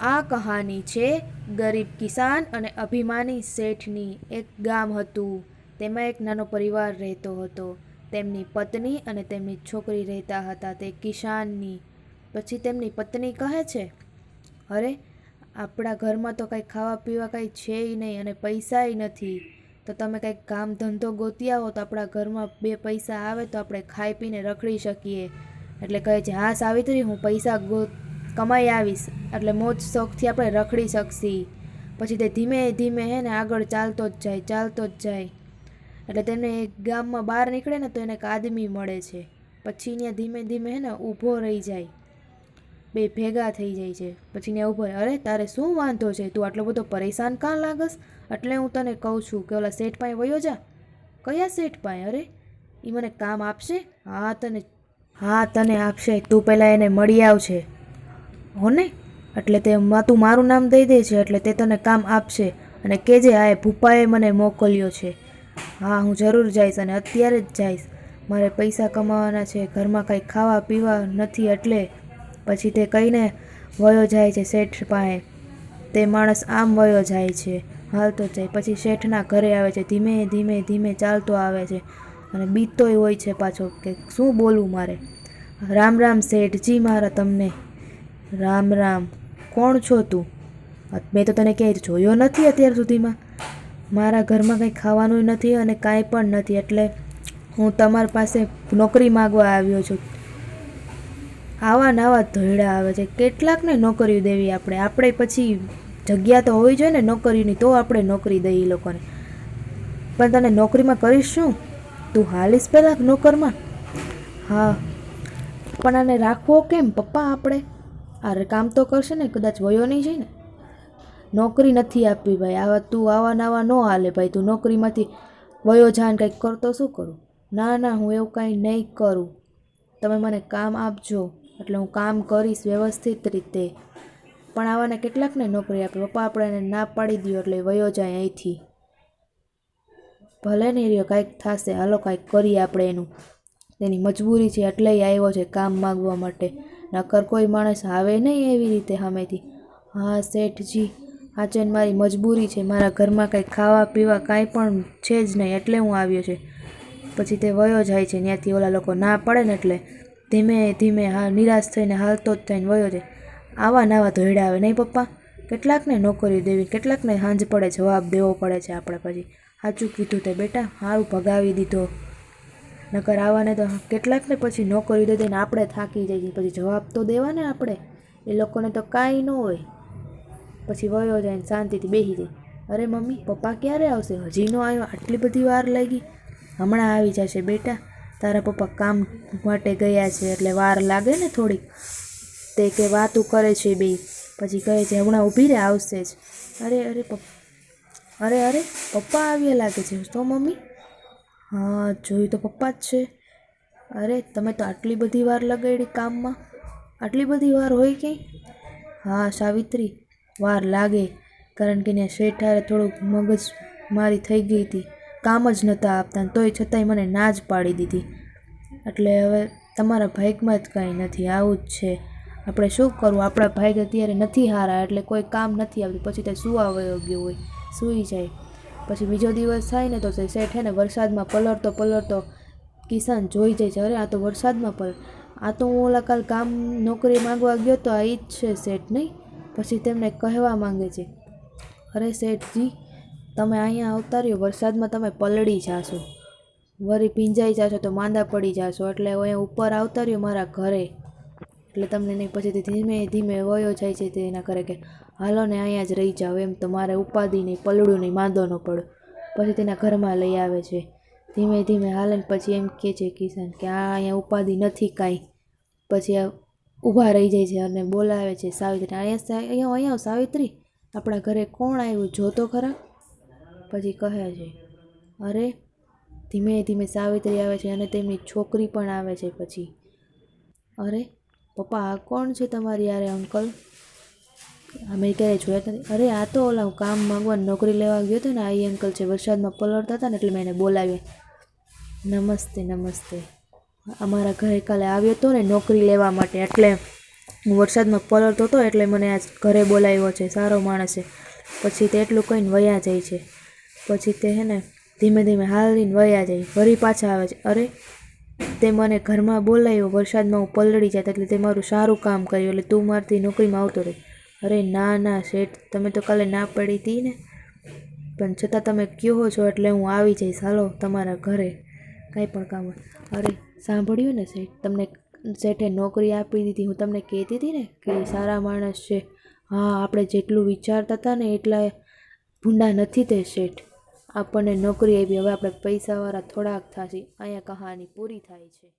આ કહાની છે ગરીબ કિસાન અને અભિમાની શેઠની એક ગામ હતું. તેમાં એક નાનો પરિવાર રહેતો હતો. તેમની પત્ની અને તેમની છોકરી રહેતા હતા તે કિસાનની. પછી તેમની પત્ની કહે છે, અરે, આપણા ઘરમાં તો કાંઈ ખાવા પીવા કાંઈ છે નહીં અને પૈસાય નથી. તો તમે કંઈક કામ ધંધો ગોતી આવો તો આપણા ઘરમાં બે પૈસા આવે તો આપણે ખાઈ પીને રખડી શકીએ. એટલે કહે છે, હા, સાવિત્રી, હું પૈસા ગો કમાઈ આવીશ. એટલે મોજ શોખથી આપણે રખડી શકશી. પછી તે ધીમે ધીમે હે ને આગળ ચાલતો જ જાય, ચાલતો જ જાય. એટલે તેને ગામમાં બહાર નીકળે ને તો એને એક આદમી મળે છે. પછી ત્યાં ધીમે ધીમે હે ને ઊભો રહી જાય. બે ભેગા થઈ જાય છે. પછી ને ઊભો અરે તારે શું વાંધો છે? તું આટલો બધો પરેશાન કાં લાગસ? એટલે હું તને કહું છું કે ઓલા શેઠ પાસે વયો જા. કયા શેઠ પાસે, અરે? એ મને કામ આપશે? હા તને હા તને આપશે. તું પહેલાં એને મળી આવશે હો ને એટલે તે તું મારું નામ દઈ દે છે, એટલે તે તને કામ આપશે. અને કેજે આ એ ભૂપાએ મને મોકલ્યો છે. હા, હું જરૂર જઈશ અને અત્યારે જ જઈશ. મારે પૈસા કમાવાના છે, ઘરમાં કાંઈ ખાવા પીવા નથી એટલે પછી તે કહીને વયો જાય છે શેઠ પાસે. તે માણસ આમ વયો જાય છે. હાલતો જાય. પછી શેઠના ઘરે આવે છે. ધીમે ધીમે ધીમે ચાલતો આવે છે. અને બીતોય હોય છે પાછો કે શું બોલવું મારે? રામ રામ શેઠજી, મારા તમને. રામ રામ. કોણ છો તું? મેં તો તને ક્યાંય જોયો નથી અત્યાર સુધીમાં. મારા ઘરમાં કંઈ ખાવાનું નથી અને કાંઈ પણ નથી, એટલે હું તમારી પાસે નોકરી માગવા આવ્યો છું. આવા નવા ધોયડા આવે છે. કેટલાકને નોકરીઓ દેવી આપણે. આપણે પછી જગ્યા તો હોવી જોઈએ ને, નોકરીની તો આપણે નોકરી દઈએ એ લોકોને. પણ તને નોકરીમાં કરીશ શું? તું હાલીશ પહેલાં નોકરમાં? હા. પણ આને રાખવો કેમ? પપ્પા, આપણે આ કામ તો કરશે ને, કદાચ વયો નહીં જાય ને. નોકરી નથી આપવી ભાઈ, આવા તું આવા નાવા ન હાલે ભાઈ, તું નોકરીમાંથી વયો જાન કંઈક કરતો શું કરું? ના ના, હું એવું કાંઈ નહીં કરું. તમે મને કામ આપજો, એટલે હું કામ કરીશ વ્યવસ્થિત રીતે. પણ આવાને કેટલાકને નોકરી આપે? પપ્પા આપણે એને ના પાડી દો એટલે વયો જાય અહીંથી. ભલે નહીં રહ્યો, કાંઈક થશે, હાલો કાંઈક કરીએ આપણે એનું. તેની મજબૂરી છે, એટલે આવ્યો છે કામ માગવા માટે. નકર કોઈ માણસ આવે નહીં એવી રીતે સામેથી. હા, શેઠજી આજે મારી મજબૂરી છે. મારા ઘરમાં કાંઈ ખાવા પીવા કાંઈ પણ છે જ નહીં એટલે હું આવ્યો છે. પછી તે વયો જાય છે. ત્યાંથી ઓલા લોકો ના પડે ને એટલે ધીમે ધીમે હા, નિરાશ થઈને હાલતો જ થઈને વયો જાય. આવા નાવા ધોયડા આવે નહીં પપ્પા. કેટલાકને નોકરી દેવી, કેટલાકને સાંજ પડે, જવાબ દેવો પડે છે આપણે પછી. સાચું કીધું તે બેટા સારું ભગાવી દીધો. નકર આવાને તો કેટલાકને પછી નોકરી દે દઈને આપણે થાકી જઈએ પછી જવાબ તો દેવાને આપણે. એ લોકોને તો કાંઈ ન હોય. પછી વયો જાય શાંતિથી બેસી જાય. અરે મમ્મી, પપ્પા ક્યારે આવશે? હજી નો આવ્યો. આટલી બધી વાર લાગી. હમણાં આવી જશે બેટા. તારા પપ્પા કામ માટે ગયા છે એટલે વાર લાગે ને થોડીક. તે કે વાતું કરે છે બે પછી કહે છે, હમણાં ઊભી રહે આવશે જ. અરે અરે પપ્પા અરે અરે, પપ્પા આવ્યા લાગે છે. તો મમ્મી હા, જોયું તો પપ્પા જ છે. અરે, તમે તો આટલી બધી વાર લગાડી કામમાં. આટલી બધી વાર હોય ક્યાંય? હા, સાવિત્રી, વાર લાગે. કારણ કે ત્યાં શેઠારે થોડુંક મગજ મારી થઈ ગઈ હતી. કામ જ નહોતા આપતા તોય છતાંય મને ના જ પાડી દીધી. એટલે હવે તમારા ભાગમાં જ કાંઈ નથી, આવું જ છે. આપણે શું કરવું? આપણા ભાઈ અત્યારે નથી હારા, એટલે કોઈ કામ નથી આવતું. પછી તે સુવા વયો ગયો હોય? સૂઈ જાય. પછી બીજો દિવસ થાય ને તો તે શેઠ ને વરસાદમાં પલળતો પલળતો કિસાન જોઈ જાય છે. અરે, આ તો વરસાદમાં પલ, આ તો હું ઓલા કાલ કામ નોકરી માંગવા ગયો તો આ જ છે શેઠ નહીં? પછી તેમને કહેવા માંગે છે, અરે શેઠજી તમે અહીંયા આવતા રહ્યો, વરસાદમાં તમે પલળી જાશો. વરી ભીંજાઈ જાશો તો માંદા પડી જાશો. એટલે અહીંયા ઉપર આવતા રહ્યો મારા ઘરે. એટલે તમને નહીં પછી ધીમે ધીમે વયો જાય છે તે એના કરે કે, હાલો ને, અહીંયા જ રહી જાઓ. એમ તો મારે ઉપાધિ નહીં પલળું નહીં માંદો ન પડો. પછી તેના ઘરમાં લઈ આવે છે. ધીમે ધીમે હાલે પછી એમ કહે છે કિસાન કે, આ અહીંયા ઉપાધિ નથી કાંઈ. પછી ઊભા રહી જાય છે અને બોલાવે છે સાવિત્રી. અહીંયા અહીંયા અહીંયા સાવિત્રી. આપણા ઘરે કોણ આવ્યું? જોતો ખરા. પછી કહે છે, અરે. ધીમે ધીમે સાવિત્રી આવે છે અને તેમની છોકરી પણ આવે છે પછી. અરે પપ્પા આ કોણ છે તમારી યારે અંકલ? અમે ક્યારેય જોયા નથી. અરે, આ તો ઓલા હું કામ માગવા નોકરી લેવા ગયો હતો ને, આ અંકલ છે, વરસાદમાં પલળતા હતા ને, એટલે મેં એને બોલાવ્યા. નમસ્તે નમસ્તે. અમારા ઘરે કાલે આવ્યો હતો ને નોકરી લેવા માટે, એટલે હું વરસાદમાં પલળતો હતો, એટલે મને આજ ઘરે બોલાવ્યો છે, સારો માણસ છે. પછી તે એટલું કહીને વયા જાય છે. પછી તે હે ને, ધીમે ધીમે હાલીને વયા જાય ફરી પાછા આવે છે. અરે તે મને ઘરમાં બોલાવ્યો વરસાદમાં હું પલળી જાત એટલે તે મારું સારું કામ કર્યું એટલે તું મારથી નોકરીમાં આવતો રહે. અરે ના ના શેઠ, તમે તો કાલે ના પડી હતી ને. પણ છતાં તમે કહો છો એટલે હું આવી જઈશ. હાલો, તમારા ઘરે. કાંઈ પણ કામ અરે, સાંભળ્યું ને શેઠ, તમને શેઠે નોકરી આપી દીધી. હું તમને કહેતી હતી ને કે સારા માણસ છે. હા, આપણે જેટલું વિચારતા હતા ને એટલા ભૂંડા નથી તે શેઠ. આપણને નોકરી આપી હવે આપણે પૈસાવાળા થોડાક થશે. અહીંયા કહાની પૂરી થાય છે.